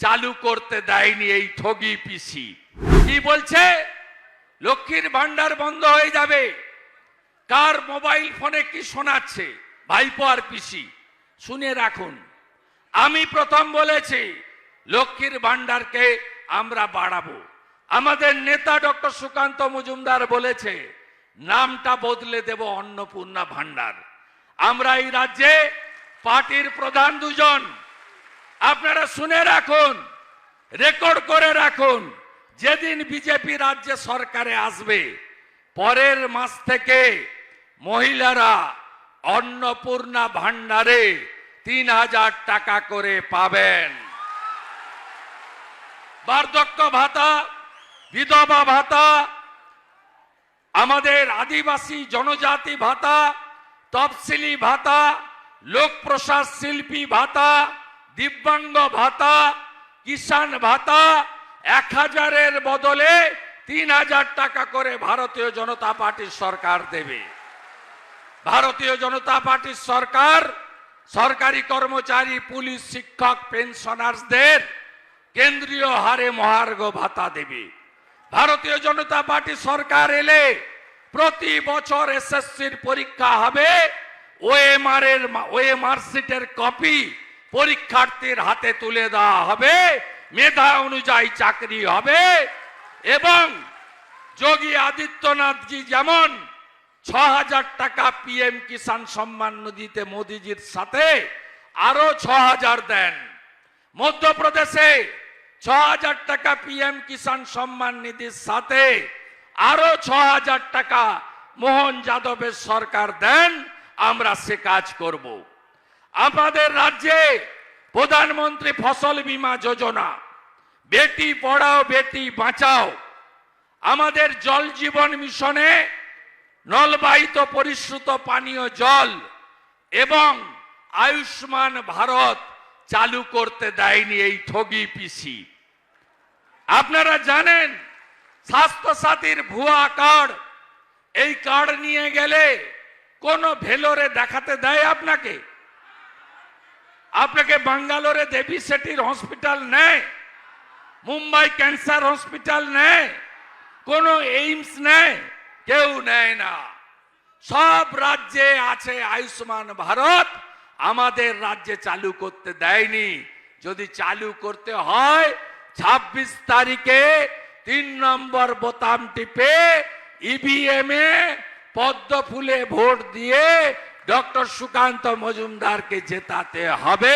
চালু করতে দেয়নি এই ঠগি পিসি। কি বলছে? লক্ষ্মীর ভান্ডার বন্ধ হয়ে যাবে। কার মোবাইল ফোনে কি শোনাচ্ছে? ভাইপো আর পিসি, শুনে রাখুন। আমি প্রথম বলেছি, লক্ষ্মীর ভান্ডারকে আমরা বাড়াবো। আমাদের নেতা ডক্টর সুকান্ত মজুমদার বলেছে, নামটা বদলে দেব অন্নপূর্ণা ভান্ডার আমরা এই রাজ্যে পার্টির প্রধান দুজন। আপনারা শুনে রাখুন রেকর্ড করে রাখুন, যেদিন বিজেপি রাজ্যে সরকারে আসবে, পরের মাস থেকে মহিলারা অন্নপূর্ণা ভান্ডারে তিন হাজার টাকা করে পাবেন। বার্ধক্য ভাতা, বিধবা ভাতা, আমাদের আদিবাসী জনজাতি ভাতা, তফসিলি ভাতা লোক প্রসাদ শিল্পী ভাতা দিব্যাঙ্গ ভাতা, কিষাণ ভাতা, এক হাজারের বদলে তিন হাজার টাকা করে ভারতীয় জনতা পার্টির সরকার দেবে। ভারতীয় জনতা পার্টির সরকার, সরকারি কর্মচারী, পুলিশ, শিক্ষক, পেনশনার্সদের কেন্দ্রীয় হারে মহার্ঘ ভাতা দেবে। ভারতীয় জনতা পার্টি সরকার এলে প্রতি বছর এসএসসির পরীক্ষা হবে ওএমআর এর ওএমআর সিটের কপি পরীক্ষার্থীর হাতে তুলে দেওয়া হবে, মেধা অনুযায়ী চাকরি হবে এবং যোগী আদিত্যনাথজি যেমন ছ হাজার টাকা পিএম কিষাণ সম্মান নিধিতে মোদিজির সাথে আরও ছ হাজার দেন। মধ্যপ্রদেশে ছ হাজার টাকা পিএম কিষাণ সম্মান নিধির সাথে আরও ছ হাজার টাকা মোহন যাদবের সরকার দেন, আমরা সে কাজ করব। আমাদের রাজ্যে প্রধানমন্ত্রী ফসল বীমা যোজনা। বেটি পড়াও, বেটি বাঁচাও। আমাদের জল জীবন মিশনে নলবাহিত পরিশ্রুত পানীয় জল এবং আয়ুষ্মান ভারত চালু করতে দেয়নি এই ঠগি পিসি। আপনারা জানেন স্বাস্থ্য সাথীর ভুয়া কার্ড, এই কার্ড নিয়ে গেলে কোন ভেলোরে দেখাতে দেয় আপনাকে? আপনাকে বাঙ্গালোরে দেবী সেটির হসপিটাল নেয় মুম্বাই ক্যান্সার হসপিটাল নেয় কোন এইমস নেয় কেউ নেয় না। সব রাজ্যে আছে আয়ুষ্মান ভারত, আমাদের রাজ্যে চালু করতে দেয়নি। যদি চালু করতে হয়, ছাব্বিশ তারিখে তিন নম্বর বোতাম টিপে ইভিএম এ পদ্ম ফুলে ভোট দিয়ে ডক্টর সুকান্ত মজুমদারকে জেতাতে হবে।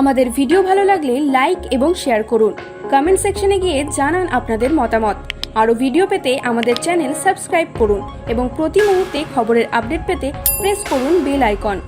আমাদের ভিডিও ভালো লাগলে লাইক এবং শেয়ার করুন। কমেন্ট সেকশনে গিয়ে জানান আপনাদের মতামত। আরও ভিডিও পেতে আমাদের চ্যানেল সাবস্ক্রাইব করুন এবং প্রতি মুহূর্তে খবরের আপডেট পেতে প্রেস করুন বেল আইকন।